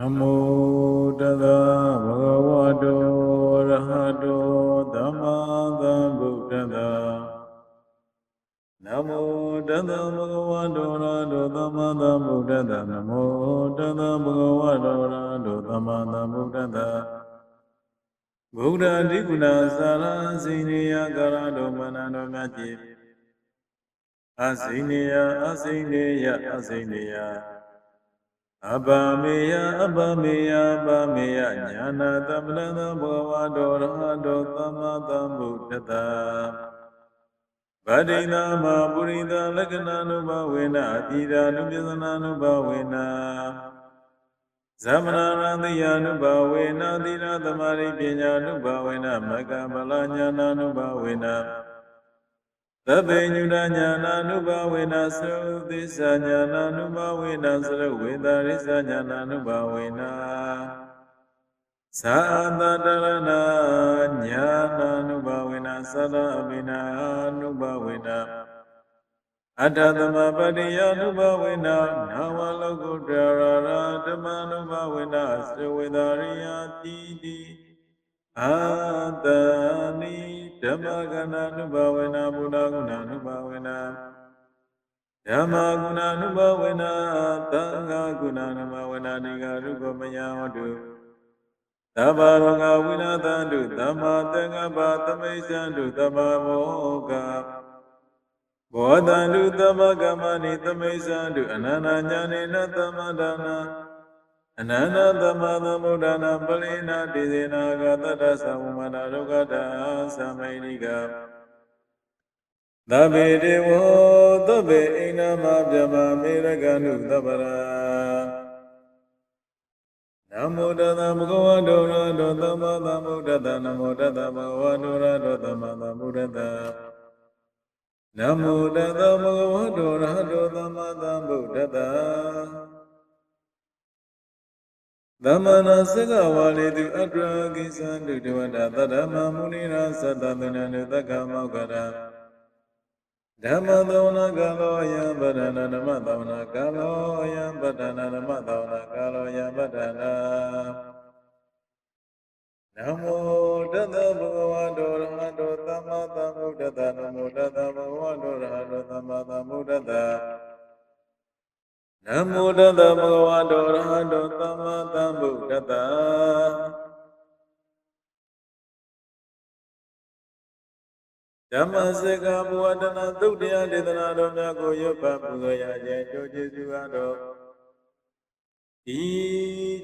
နမောတသဗုဒ္ဓဝါတောရဟတောသမ္မာသမ္ဗုဒ္ဓတ္တနမောတသဗုဒ္ဓဝါတောရဟတောသမ္မာသမ္ဗုဒ္ဓတ္တနမောတသဗုဒ္ဓဝါတောရဟတောသမ္မာသမ္ဗုဒ္ဓတ္တဗုဒ္ဓအဓိကုဏသာရစိနေယကာရတောမနန္တောမြတ်ကြီးအစိနေယအစိနေယအစိနေယ အပမေယအပမေယအပမေယညာနာတမလသဘောဝတောရဟတောသမ္မာသမ္ဗုဒ္ဓတ္တဗဒိနာမပုရိသလက္ခဏာနုဘဝေနအတိရာနုပစ္စနာနုဘဝေနသမဏရတိယနုဘဝေနသီရသမารိပညာနုဘဝေနမကဗလညာနာနုဘဝေန သဗ္ဗညုတညာနာနုဘဝေနသုသစ္စာညာနာနုဘဝေနသရဝေဒရိစ္ဆာညာနာနုဘဝေနသာသတရဏညာနာနုဘဝေနသရအဘိနာနုဘဝေနအတ္တသမပတ္တိယနုဘဝေနနာဝလောကုတ္တရာဓမ္မနုဘဝေနသရဝေဒရိယတိတိအာတနိ ဓမ္မကဏာနုဘဝေနဘုဒ္ဓဂုဏနုဘဝေနဓမ္မဂုဏနုဘဝေနသံဃာဂုဏနုဘဝေနဒီဃရုပမယဝတုသဗ္ဗရောဂဝိနာသန္တုသမ္မာသင်္ကပ္ပသမိစ္ဆန္တုသမ္မာမောကဘောဓန္တုသမ္မာကမ္မနိသမိစ္ဆန္တုအနန္တညာနေနသမ္မာဒါနာ အနန္တသမ္မာသမ္ဗုဒ္ဓနာပလိနာတိစေနာဂတတ္တသမ္မာနာဒုက္ခတာသမိနိကသဗ္ဗေဒေဝသဗ္ဗေအိနမဗြဟ္မာမေရကနုသဗ္ဗရာနမောတသဗ္ဗဂဝတောရတောသမ္မာသမ္ဗုဒ္ဓတ္တနမောတသဗ္ဗဂဝတောရတောသမ္မာသမ္ဗုဒ္ဓတ္တနမောတသဗ္ဗဂဝတောရတောသမ္မာသမ္ဗုဒ္ဓတ္တ သမဏစကဝါလေတုအတ္တရာကိသန္တုတဝတ္တသတ္တမမုနိရာသတ္တသနန္တုသက္ကမောက္ခရာဓမ္မသောနာကာလောယံဗဒနာဓမ္မသောနာကာလောယံဗဒနာဓမ္မသောနာကာလောယံဗဒနာနမောတတဗုဒ္ဓဝါတောရဟတောသမ္မာသမ္ဗုဒ္ဓတ္တနမောတတဗုဒ္ဓဝါတောရဟတောသမ္မာသမ္ဗုဒ္ဓတ္တ နမောတတဗုဒ္ဓဝါတောရဟတောသမ္မာသမ္ဗုဒ္ဓတ္တဓမ္မစကဘဝတနာသုတ်တရားဒေသနာတော်များကိုရွတ်ဖတ်ပူဇော်ရခြင်းကြိုးကျေးဇူးအားတော်ဒီ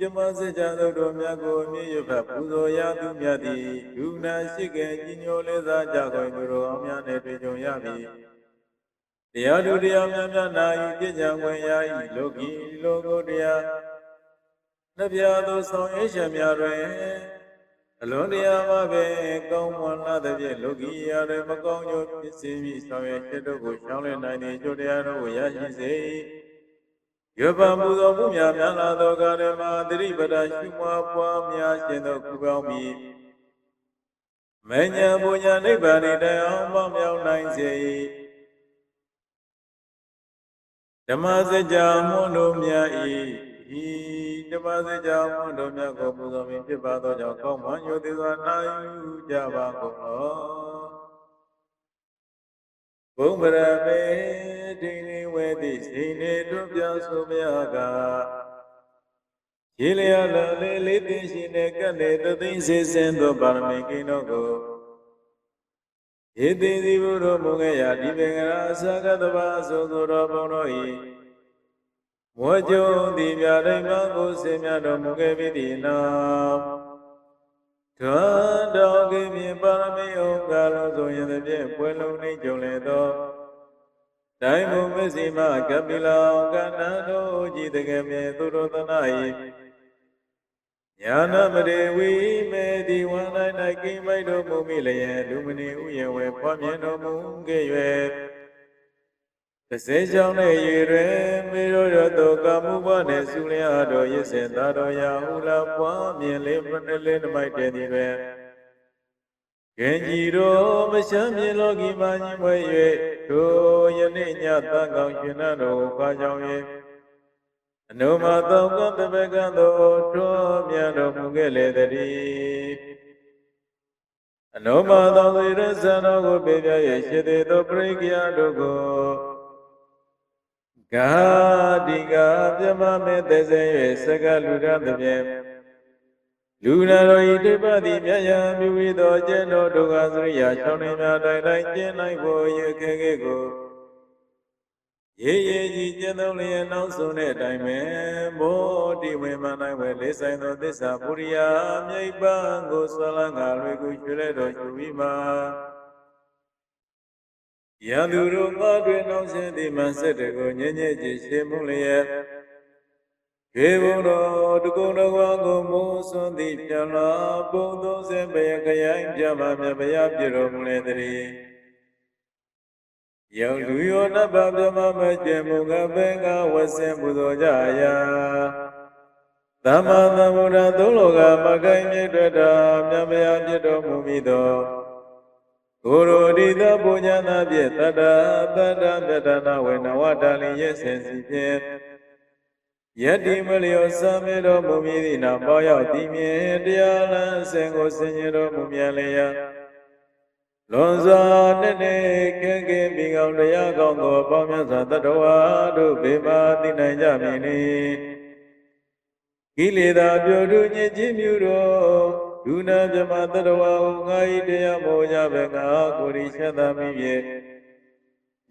ဓမ္မစကြာသုတ်တော်များကိုအမြင့်ရွတ်ဖတ်ပူဇော်ရသူမြတ်သည်ဒုနာရှိကဲကြီးညိုလေးစားကြခွင့်သူတော်အောင်များနဲ့တွေ့ကြုံရပြီ တရားသူတရားများများနာဤပြည့်ကြံခွင့်ရဤလောကီလောကုတရားနှပြသောဆောင်ရွက်ချက်များတွင်အလွန်တရာမှပဲကောင်းမွန်လာသဖြင့်လောကီရာတွင်မကောင်းကျိုးဖြစ်စေမည်ဆောင်ရွက်ချက်တို့ကိုရှောင်းလည်နိုင်သည့်ကျိုးတရားတို့ကိုရရှိစေရပံပူဇော်မှုများများလာသောကာရမသတိပဋ္ဌာရှုမွားပွားများခြင်းသောကုပေါင်းပြီးမဉ္ဇဉ်ပူညာနိဗ္ဗာန်တိုင်အောင်ပေါင်းမြောက်နိုင်စေ၏ ဓမ္မစကြာမွန်းတို့မြတ်ဤဤဓမ္မစကြာမွန်းတို့မြတ်ကိုပူဇော်မည်ဖြစ်ပါသောကြောင့်ကောင်းမှန်ယုတိစွာနာယူကြပါကုန်သောဘုံဗရမေဒိနေဝေတိစိနေတို့ပြဆိုမြကရေလျာလလေးလေးသိရှိနေကပ်လေသသိစေစင်သောပါရမီကိန်းတို့ကို ဧတိတိဘုရောမုငေယဒီပင်္ဂရာအစကတဘာဆိုသူတော်ဘုံတို့ဤမောကြုံသည်မြတ်တိုင်းမှကိုစင်မြတ်တော်မူခဲ့ပြီဒီနာထွန်းတော်ကိမြင်ပါရမီဩကာလောဆိုရင်တဖြင့်ပွဲလုံးနှိမ့်ကြုံလေသောတိုင်းမုမစီမကပိလောကဏ္ဍတို့ကြည်တကယ်မြဲသူတို့သနာ၏ ညာနမရေဝိမေဒီဝန္တိုင်း၌ကိမိုက်တော်မူမိလျက်လူမဏီဥယျဝေဖွားမြင်တော်မူခဲ့၍တစေကြောင့်နဲ့ရေတွင်မေရောရတောကာမှုဘနှင့်ဆုလျာတော်ရစ်စေသာတော်ရာဟုလာပွားမြင်လေးမနလေးနမိုက်တဲ့ဒီတွင်ကင်ကြီးတော်မရှမ်းမြေလောကီမှာညီမွေ၍တို့ယနေ့ညသံကောင်းရှင်တော်ကိုခွာကြောင်း၍အ နုမသောကတပကသောထွားမြတ်တော်မူခဲ့လေတည်းအနုမသောသေရဇာတော်ကိုပြပြရဲ့ရှိသေးသောပရိက္ခယတို့ကိုဂာတိကပြမမေသေစေ၍စကလူရသဖြင့်လူနာတော်ဤတိပ္ပတိမြတ်ယံပြုဝိသောကျင့်တော်ဒုက္ခစရိယာ၆နေများတိုင်းတိုင်းကျင့်နိုင်ဖို့ရခဲခဲကို ရေရေကြီးကျင့်သုံးလျက်နောက်ဆုံးတဲ့အတိုင်းပဲဘောတိဝေမနိုင်ဝဲလေးဆိုင်သောသစ္စာပုရိယာမြိတ်ပန်းကိုဆွလန်းကလွယ်ကူရွှေလဲတော်ရှုပြီးမှယံသူတို့ငါတွေနောက်ရှင်ဒီမှဆက်တကိုညဉ့်ညဉ့်ကြည်ရှင်းမှုလျက်ခေဘုံတော်တကုံတော်ကိုမိုးစွန်းသည်ပြန်လာပုံ30ဘယခရိုင်ပြပါမြတ်ဗျာပြတော်မူလေတည်း ယောင်လူယောနဘဗြမမကျေမုကဘေကဝဆင်ပူဇော်ကြရာသမ္မာသမ္ဗုဒ္ဓသုံးလောကမကိုင်းမြတ်တော်မြတ်ဗျာပြတော်မူပြီးသောကိုရိုဒီသပုညနာဖြင့်တတ္တတတ္တတတနာဝေနဝတလင်ရဲ့ဆင်စီဖြင့်ယတ္တိမလျောစမေတော်မူမည်သည်နာပေါရောက်သည်မြင်တရားလမ်းဆင်ကိုဆင်ញတော်မူမြတ်လျာ လွန်စွာတနေ့ခဲခဲမိကောင်တရားကောင်းကိုပေါင်းမြတ်စွာတတဝါတို့ဘေမာသိနိုင်ကြမည်နိကိလေသာပြိုထုညစ်ခြင်းမြူတော်ဒုနာမြမတတဝါဟုငါဤတရားမောကြပဲငါကိုယ်ဤချက်သာမိဖြင့်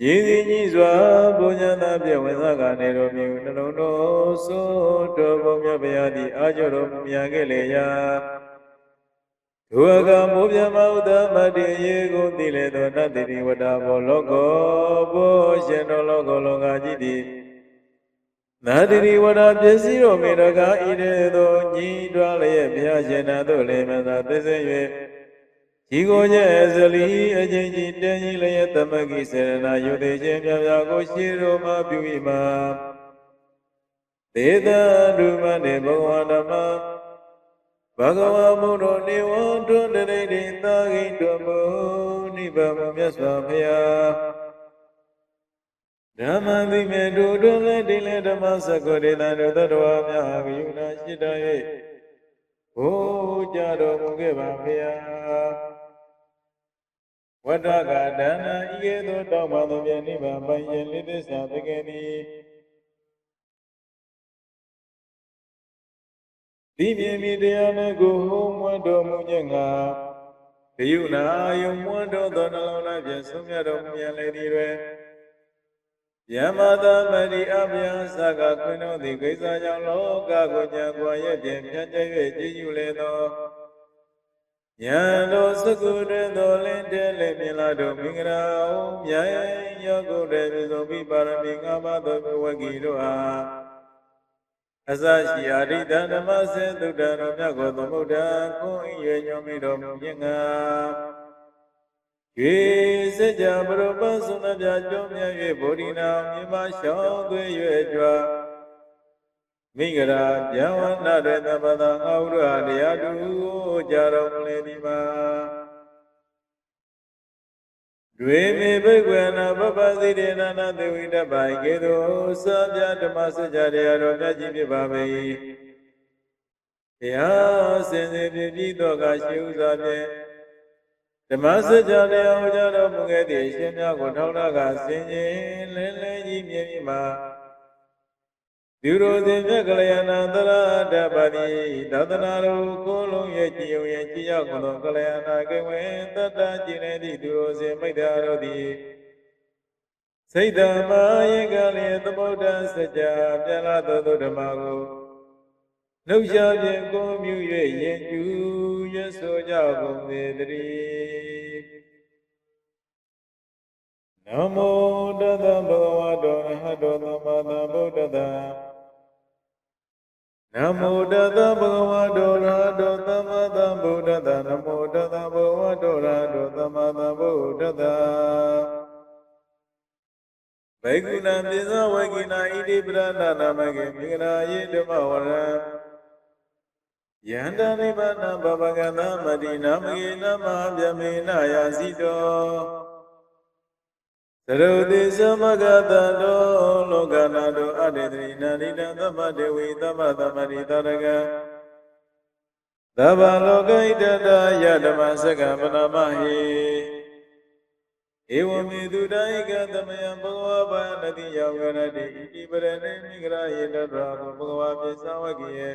ရည်စည်ကြီးစွာဘုညာသာပြည့်ဝင်စားကနေတော်မြူနှလုံးတော်ဆိုတော်ဘုံမြတ်ဗျာသည်အာကျော်တော်မူမြတ်ခဲ့လေရာ ဒုအကမိုးပြမဥဒ္ဓမတ္တိရေကိုသိလေသောနတ္တိဝတ္တဘောလောကောဘောရှင်တော်လောကောလောကကြီးသည်နာတိဝရပစ္စည်းတော်မေတကာဤတဲ့သို့ညီးတွားလျက်ဘုရားရှင်နာတို့လည်းမသာသိစေ၍ជីကိုကျဲဇလီအချင်းကြီးတင်းကြီးလျက်သမဂိစေရနာယုတိချင်းမြတ်ကိုရှိတော်မှာပြု၏မှာသေတံဒုမနေဘဂဝါဓမ္မ ဘဂဝါမုတော်နေဝံတွန်းတရိတိသာဂိတော်မူနိဗ္ဗာန်မြတ်စွာဘုရားဓမ္မသိမေတုတွင်လည်းဒီလည်းဓမ္မစကုဒေသံတို့သတ္တဝါများဟာဂယုဏရှိတ၍ဘုကြတော်မူခဲ့ပါဘုရားဝတ္တကဒါနဤကဲ့သို့တောင်းပါသောပြနိဗ္ဗာန်ပိုင်ရင်လေးသစ္စာတကယ်သည် ဒီမြင်မြင်တရားနဲ့ကိုဟောမွတ်တော်မူခြင်းငါဂယုဏယုံမွတ်တော်သောနှလုံးသားဖြင့်ဆုံးမြတ်တော်မူရလေသည်တွင်ယမသာမတိအဗျာစကခွင်တော်သည်ကိစ္စကြောင့်လောကကိုညာကွာရဲ့ဖြင့်ဖြန့်ကျဲ၍ကြည်ယူလေသောယံတော်စကုရေတော်လင်းတဲလေမြင်လာတော်မင်္ဂလာအောင်မြတ်ရောဂုတေပြသောပိပါရမီငါးပါးသောဝဂီတို့အား အစရှိအာရိတဓမ္မစေသုတ္တတော်မြတ်ကိုသမုဒ္ဒခွန်၏ရွညွန်မိတော်မူခြင်းငါေစကြဘရပသုနပြကြောင်းမြတ်၍ဗောဓိနာမြေမရှောင်းသွေရွယ်ကြွားမိဂရာဗျံဝနာရတပဒငါဟုရတရားတူကြတော်မူလေဒီမှာ တွေမေဘိကွေနာပပသိတေနနာသေဝိတပိုင်ကေသောစာပြဓမ္မစကြာတရားတော်မြတ်ကြီးဖြစ်ပါပေ၏တရားစင်စစ်ဖြစ်ပြီးတော့ကရှိဥစွာဖြင့်ဓမ္မစကြာတရားဟောကြားတော်မူခဲ့သည့်အရှင်များကိုထောက်လာကဆင်ခြင်လင်းလင်းကြီးမြင်ပြီးမှ ဒီလိုသင်မြတ်ကလျာဏသရတပတိသဒနာတော်ကိုလုံးရဲ့ကြည်ုံရဲ့ကြည်ရောက်သောကလျာဏကေဝေတတ္တကြည်နေသည့်သူတို့စေမိတ္တာတို့သည်စိတ်ဓမ္မာယေကလေသမုဒ္ဒစကြာပြန်လာသောသူဓမ္မကိုနှုတ်ရှားဖြင့်ကိုမြူ၍ယဉ်ကျူးရဆိုကြကုန်ပေတည်းနမောတတဗုဒ္ဓဝါတောရဟတောသမ္မာသမ္ဗုဒ္ဓတ္တ နမောတတဗုဒ္ဓဝါတောရဟတောသမ္မာသမ္ဗုဒ္ဓတ္တနမောတတဗုဒ္ဓဝါတောရဟတောသမ္မာသမ္ဗုဒ္ဓတ္တဘေကုဏံပိဇဝေကိနာဣတိပရဏနာမကေမိဂရာယေဓမ္မဝရံယန္တနိဗ္ဗာနဘဗကနာမတိနာမကေနမဗျမေနယာစီတော သရုတိသမဂတံတောလောကနာတောအတေတိနာနိတံသမ္မတေဝိသမ္မသမရိတရကသဗ္ဗလောကိတတယဓမ္မစကပနမဟိဧဝမေတုဒိကသမယံဘဂဝါဘာနတိယောဂရတိဣတိပရဏိမိဂရယေတတရာကိုဘဂဝါပြေသဝကိယေ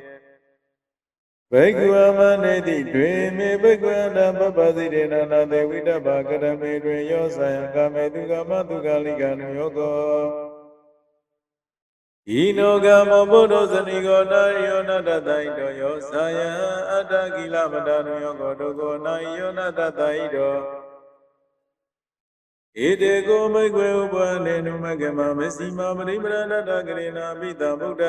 ဘိက္ခုအမနေတိတွင်မေဘိက္ခုအန္တပပ္ပစိတေနနာတေဝိတ္တဘာကရမေတွင်ယောဆံယကာမေတုကမတုကလိကနုယောကောဤနောကမောဘုဒ္ဓဇနိကောနာယောနတတိတောယောဆာယံအတ္တကိလမတနုယောကောဒုကောနာယောနတတိတောဣတေကိုမိတ်ွယ်ဥပနေနုမကမမစီမမရိမရဏတကရေနာပိတဗုဒ္ဓ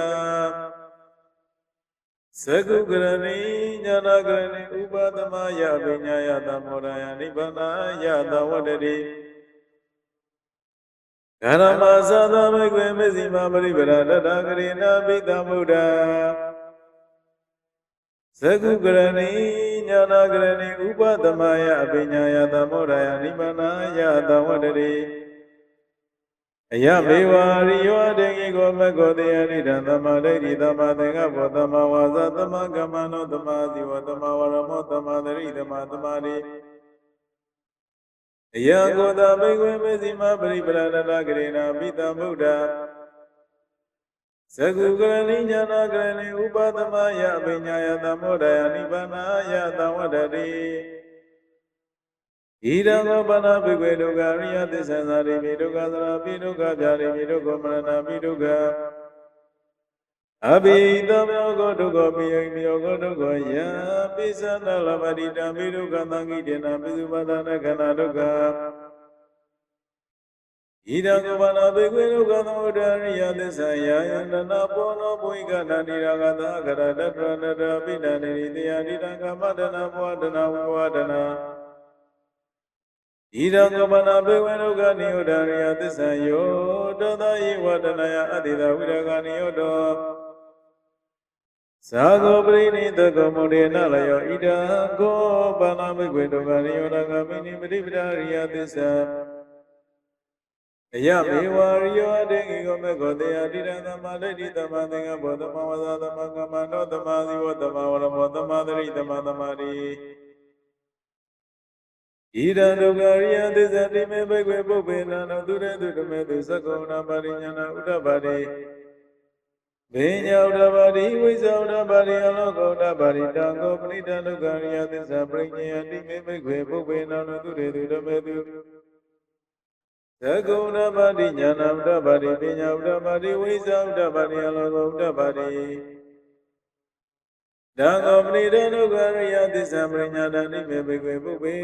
သကုကရဏီညာနာကရဏီဥပသမယပညာယသမောရယနိဗ္ဗာနယသဝတ္တိဂရမသသမိကွေမစီမပရိပရတတကရေနာပိတဗုဒ္ဓသကုကရဏီညာနာကရဏီဥပသမယပညာယသမောရယနိဗ္ဗာနယသဝတ္တိ အယမေဝရိယောတေကိကိုမကောတေယနိဒံသမ္မာဒိဋ္ဌိသမ္မာသင်္ကပ္ပသမ္မာဝါစာသမ္မာကမ္မနောသမ္မာဇီဝသမ္မာဝရမောသမ္မာသရိသမ္မာသမာဓိအယကိုတဘိဝေမေစီမပရိပရဏတကရေနာပိတံဗုဒ္ဓသကုကရဏိညာနာကရဏိဥပသမယအပိညာယသမုဒ္ဒယနိဗ္ဗာနယသဝတ္တိ ဣဒံသောပနာပိကွေဒုက္ခရိယသစ္ဆာသာရိပိဒုက္ခသရာပိဒုက္ခဗျာရိပိဒုက္ခမရဏပိဒုက္ခအဘိတမောကောဒုက္ခပိယိမေယောကောဒုက္ခယံပိသနာလပတိတံပိဒုက္ခသံဃိတေနပိစုပဒနာခန္ဓာဒုက္ခဣဒံကောပနာပိကွေဒုက္ခသမုဒ္ဒရိယသစ္ဆာယယန္တနာပောနောဘုိကနာတိရာဂသအကရတတရနတပိဏနိရိတယဣဒံကမ္မတနာဘောဒနာဝဝဒနာ ဣဒံကပနာဘေဝေဒုက္ခနိယောဒရိယသစ္ဆံယောတောသယေဝတနယအတ္တိတဝိရကနိယောတောသာဂောပရိနိတကောမုဒေနလယောဣဒံကောပနာဘေဝေဒုက္ခနိယောဒကမိနိပတိပဒရိယသစ္ဆံအယမေဝရိယောအတေကိကောမေကောတေယတိရံသမ္မာဒိဋ္ဌိသမ္မာသင်္ကပ္ပသမ္မာဝဇာသမ္မာကမ္မနောသမ္မာဇီဝသမ္မာဝရမောသမ္မာသရိသမ္မာသမာဓိ ဣဒံဒုက္ခရိယသစ္စာတိမေဘိကွေပုပ္ပေနံသူရေသူတမေသူသက္ကုဏပါရိညာဏဥဒ္ဒပါတိဘေညာဥဒ္ဒပါတိဝိဇ္ဇာဥဒ္ဒပါတိအလောကောဥဒ္ဒပါတိတံကိုပဏိတံဒုက္ခရိယသစ္စာပရိညာတိမေဘိကွေပုပ္ပေနံသူရေသူတမေသူသက္ကုဏပါတိညာဏဥဒ္ဒပါတိပညာဥဒ္ဒပါတိဝိဇ္ဇာဥဒ္ဒပါတိအလောကောဥဒ္ဒပါတိ တံကောပရိဒေနုခရိယသစ္စာပရိညာတနိမေဘိကွေပုပ္ပေ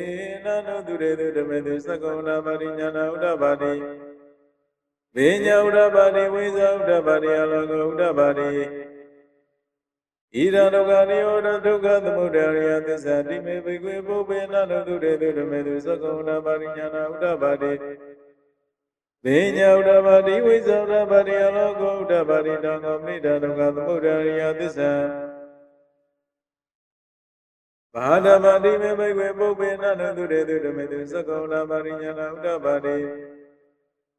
နာနုတုရေတုဓမေတုသက္ကုဏပါရိညာနာဥဒ္ဒပါတိဘေညာဥဒ္ဒပါတိဝိဇာဥဒ္ဒပါတိအလောကဥဒ္ဒပါတိဣဒံဒုက္ခနိရောဓဒုက္ခသမုဒယရိယသစ္စာတိမေဘိကွေပုပ္ပေနာနုတုရေတုဓမေတုသက္ကုဏပါရိညာနာဥဒ္ဒပါတိဘေညာဥဒ္ဒပါတိဝိဇာဥဒ္ဒပါတိအလောကဥဒ္ဒပါတိတံကောမိတဒုက္ခသမုဒယရိယသစ္စာ ဘာဒမတိမေဘိကွေပုပ္ပေနနတုရေတုဓမေတုသက္ကုဏပါရိညာဏဥဒ္ဒပါတိ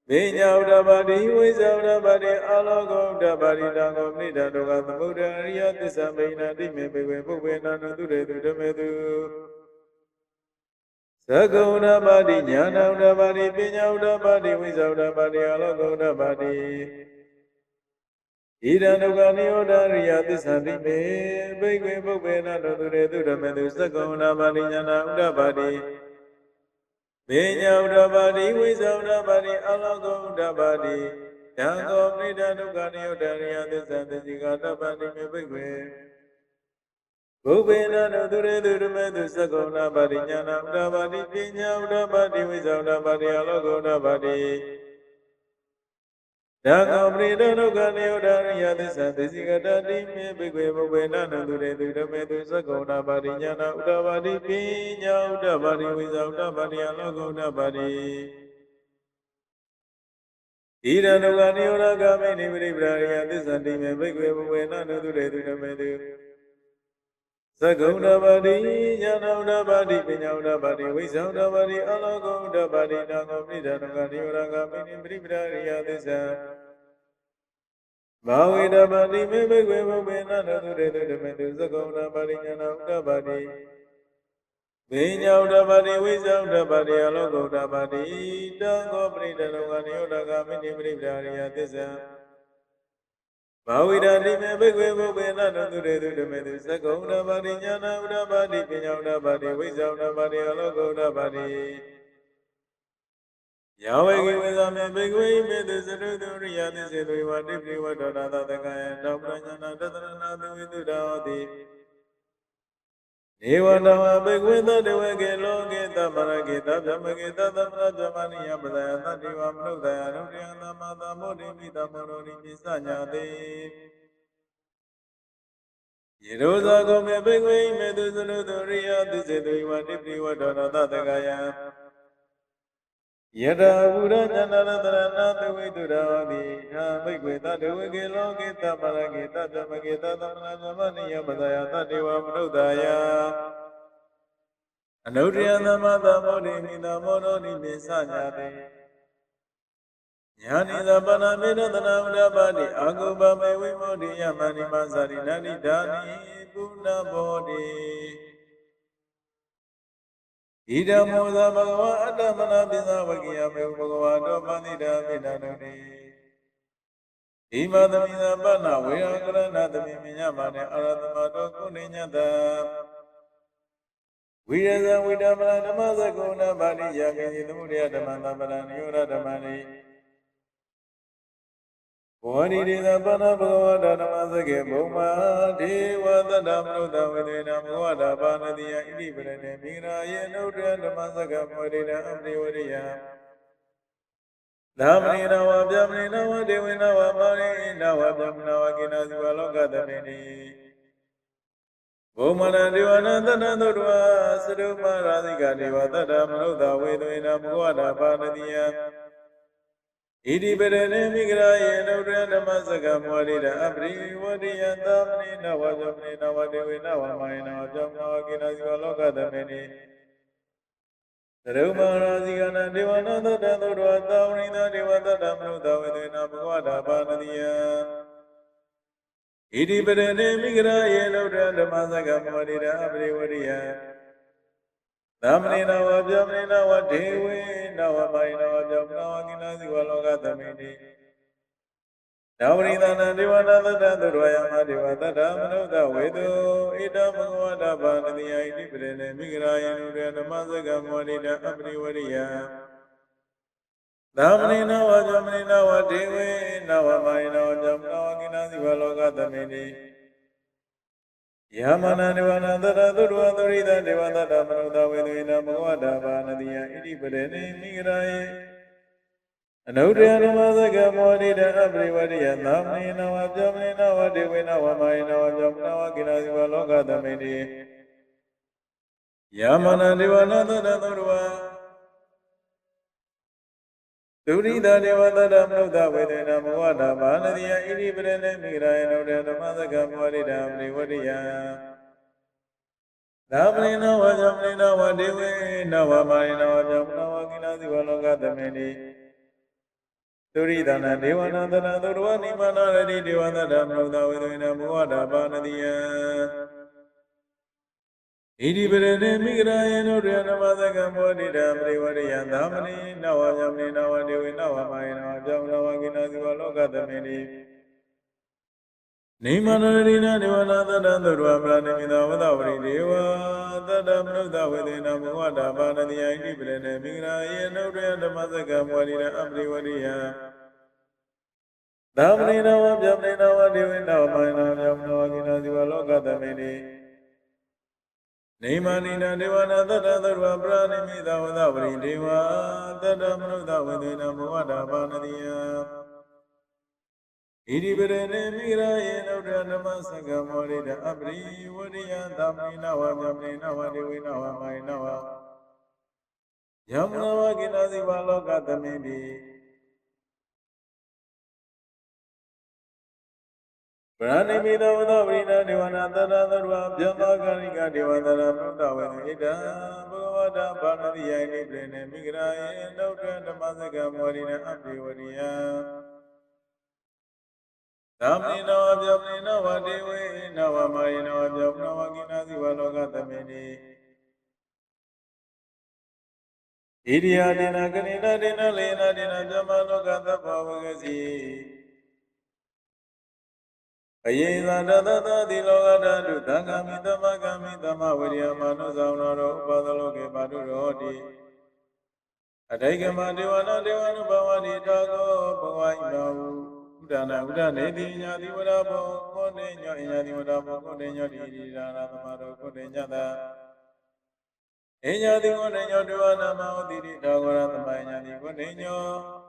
ဘေညာဥဒ္ဒပါတိဝိဇာဥဒ္ဒပါတိအာလောကောဥဒ္ဒပါတိတံကောမိတတောကသမုဒ္ဒရိယသစ္စာမိဏတိမေဘိကွေပုပ္ပေနနတုရေတုဓမေတုသက္ကုဏပါတိညာဏဥဒ္ဒပါတိပညာဥဒ္ဒပါတိဝိဇာဥဒ္ဒပါတိအာလောကောဥဒ္ဒပါတိ ဣဒံဒုက္ခနိရောဓရိယသစ္စာတိမေဘိက္ခေပုပ္ပေနတောသူရေသူရမေသူသက္ကုဏပါတိညာနာဥဒ္ဒပါတိဘေညာဥဒ္ဒပါတိဝိဇာဥဒ္ဒပါတိအလောကောဥဒ္ဒပါတိယံကောပိဒဒုက္ခနိရောဓရိယသစ္စာတိကာတပတိမေဘိက္ခေဘုဗ္ဗေနတောသူရေသူရမေသူသက္ကုဏပါတိညာနာဥဒ္ဒပါတိပညာဥဒ္ဒပါတိဝိဇာဥဒ္ဒပါတိအလောကောဥဒ္ဒပါတိ တံကောပရိဒဒုက္ခနိယောဒရိယသစ္စာသစ္စကတတိမေဘိကွေဘုဗေနနတုရေသူဓမေသူသက္ကုဏပါရိညာနာဥဒ္ဒပါတိပိညာဥဒ္ဒပါတိဝိဇာဥဒ္ဒပါတိအလောကုဏ္ဏပါတိဣရဒုက္ခနိယောဒဂမေနိပရိပရာရိယသစ္စာတိမေဘိကွေဘုဗေနနတုရေသူဓမေသူ သကုဏပါတိညာနာဥဒပါတိပညာဥဒပါတိဝိဇ္ဇာဥဒပါတိအလောကုဥဒပါတိနာဂောပိဒံကနိယောရကပိနိပရိပဒရိယသစ္စာဘာဝေဒပါတိမေဘိကွေဘုဗေနနသုရေတုဓမေတုသကုဏပါတိညာနာဥဒပါတိပညာဥဒပါတိဝိဇ္ဇာဥဒပါတိအလောကုဥဒပါတိတံဂောပရိဒံကနိယောရကပိနိပရိပဒရိယသစ္စာ ဘာဝိဒာတိမေဘိကွေဘုဗေနနသုရေတုဓမေတုသကုဏပါတိညာနာဥဒပါတိပညာဥဒပါတိဝိဇ္ဇာဥဒပါတိအလောကုဥဒပါတိယဝေကိဝေသမေဘိကွေမေတုသရုတုရိယသစ္စေတုဝတိပိဝတ္တနာသတကယတောပရညနာတတရဏသုဝိတုဒဟော တိေဝတဝဘိကွေသတဝေကေလောကေတမရကေတဗြဟ္မကေတသမရဗြဟ္မဏိယပဒယသတ္တိဝမနုဿယရုဒ္ဓယသမသမောတိမိတမောရောနိပိစညာတိယေရောဇာကောမေဘိကွေမေတုသလုတုရိယသစ္စေတုဝတိပိဝတ္တနာသတကယ ယတဝုရဉာဏရတရဏသဝိတုရောတိဟာဘိကွေတတဝေကေလောကေတမရကေတဗြဟ္မကေတသမရဗြဟ္မဏိယပဒယသတ္တိဝမနုဿယအနုတ္တယသမသမောတိမိတမောရောနိပိစညာတိညာနိသပနာမေတသနာဥဒပါတိအာဂုပမေဝိမောတိယမဏိမသရိဏတိဒါနိပုဏ္ဏဘောတိ ဣဒံမောဇဘဂဝါအတ္တမနာပိသဝကိယမေဘဂဝါတောပန္တိတာပိတံတုတိဣမသမိသပ္ပနဝေယကရဏသမိမြညမနေအရသမတောကုဏိညတဝိရဇဝိတမနာဓမ္မသကုဏပါဠိယကေသမှုရိယဓမ္မသဗ္ဗလံနိရောဓဓမ္မနိ ဘောဓိရိသပနာဘဂဝတာဓမ္မစကေဘုံမာဒေဝသတ္တမနုဿဝေဒေနဘဂဝတာပါဏတိယဣတိပရဏေမိဂရာယေနုဒ္ဓဓမ္မစကမောရိနအပရိဝရိယသာမဏေနဝဗျမဏေနဝဒေဝေနဝမာရိနဝဗျမနဝကိနာဇိဝလောကတမေနိဘုံမနဒေဝနာတတသုတ္တဝသရုပရာဇိကဒေဝသတ္တမနုဿဝေဒေနဘဂဝတာပါဏတိယ ဣတိပရဏေမိဂရာယေနုဒ္ဓဓမ္မစကမောရိဒအပရိဝရိယံသမဏိနဝဇမဏိနဝဒေဝေနဝမိုင်နဝကြောင့်နဝကိနဇိဝလောကသမေနိသရုမရာဇိကနဒေဝနာသတ္တသုတ္တဝသာဝရိသဒေဝသတ္တမနုဿဝေဒေနဘဂဝတာပါဏတိယဣတိပရဏေမိဂရာယေနုဒ္ဓဓမ္မစကမောရိဒအပရိဝရိယံ သမဏေနဝဗျမဏေနဝဒေဝေနဝမိုင်နဝဗျမနဝကိနာစီဝလောကသမိတိနဝရိသနာဒေဝနာသတ္တသုရယမဒေဝသတ္တမနုဿဝေတုဣဒဘဂဝတာဘာနတိယဣတိပရေနေမိဂရာယနုရေဓမ္မစကမောရိတအပရိဝရိယသမဏေနဝဗျမဏေနဝဒေဝေနဝမိုင်နဝဗျမနဝကိနာစီဝလောကသမိတိ ယမနာဒေဝနာတတသုတဝသရိတဒေဝတတမနုဿဝေသေနဘဂဝတာဘာနတိယဣတိပရေနေမိဂရာယေအနုတ္တယဓမ္မစကမောဒိတအပရိဝရိယသမေနဝပြောမေနဝဒေဝေနဝမယေနဝပြောမေနဝကိနာဇိဝလောကသမေတိယမနာဒေဝနာတတသုတဝ ဒုရိဒဒေဝတတမနုဿဝေဒေနမဝတာဘာနတိယဣတိပရဏေမိဂရာယနုတေဓမ္မစကမောရိဒံပရိဝရိယသာမဏေနဝဇမဏေနဝဒေဝေနဝမာယေနဝဇမနဝကိနာစီဝလောကသမေတိဒုရိဒနာဒေဝနာတနာသုတဝနိမနာရတိဒေဝတတမနုဿဝေဒေနမဝတာဘာနတိယ ဣတိပရဏေမိဂရာယေနုရေနမသကံဘောဓိတံပရိဝရိယံသာမဏိနဝယမဏိနဝဒေဝေနဝမယေနဝကြောင့်နဝကိနာဇိဝလောကသမေတိနေမနရိနာဒေဝနာသတ္တသုရဝပရဏိမိသောဝဒဝရိဒေဝသတ္တမနုဿဝေဒေနဘဝတာဘာနတိယဣတိပရဏေမိဂရာယေနုရေဓမ္မသကံဘောဓိတံအပရိဝရိယံသာမဏိနဝဗျမဏိနဝဒေဝေနဝမယေနဝကြောင့်နဝကိနာဇိဝလောကသမေတိ နေမနိနာဒေဝနာသတ္တသရဝပရဏိမိသဝဒဝရိဒေဝသတ္တမနုဿဝေဒေနဘဝတာဘာနတိယဣတိပရေနေမိရာယေနုဒ္ဓဓမ္မစကမောရိတအပရိဝရိယသမဏိနဝမြမေနဝဒေဝေနဝမိုင်နဝယမနဝကိနာစီဝလောကသမိတိ ဗရဏိမိသောဝသောဝိနာဒေဝနာတတသရဝဗျမဂာရိကဒေဝတရဘုဒ္ဓဝေဣဒံဘဂဝတာဘာနတိယိနိပြေနေမိဂရာယေနုဒ္ဓဓမ္မစကမောရိနအပိဝရိယသမ္မိနောအပြောမိနောဝတေဝေနဝမာယနောအပြောနောဝကိနာစီဝလောကသမေနိဣရိယာဒေနကနိနာဒေနလေနာဒေနဇမလောကသဗ္ဗဝဂစီ အယေသာတတသတိလောကဓာတုသံဃာမိသမဂာမိသမဝိရိယမနုဆောင်တော်ဥပဒလောကေပါတုရောတိအဋိကမဒေဝနာဒေဝနုဘဝတိတောကောဘဝဣမောဥဒနာဥဒနေတိညာတိဝရဘောကိုနေညောညာတိဝရဘောကိုနေညောတိဣရာနာသမတော်ကိုနေညတာအညာတိကိုနေညောဒေဝနာမဟောတိတိတောကောရသမညာတိကိုနေညော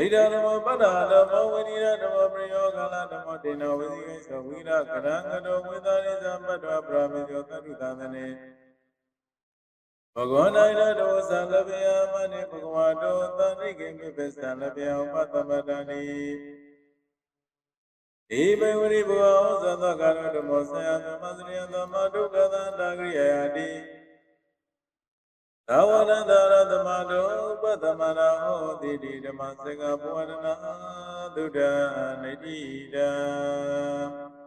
ဒိဋ္ဌဓမ္မပတ္တာဓမ္မဝိရိယဓမ္မပရိယောဂလဓမ္မတေနဝိသိကိသဝိရကရံကတောဝိသရိသမ္ပတ္တဝပရမေယောသတုသံသနေဘဂဝန္တိုင်ရတောသံလဗယမနိဘဂဝတောသံရိကေမိပစ္စံလဗယဥပသမတန္တိဧဘေဝရိဘောသတ္တကာရဓမ္မောဆယသမစရိယသမဒုက္ခသန္တာဂရိယယတိ သာဝရန္တရသမတောပတ္တမနာဟောတိတိဓမ္မစကဘဝရဏသုဒ္ဓနိတိတံ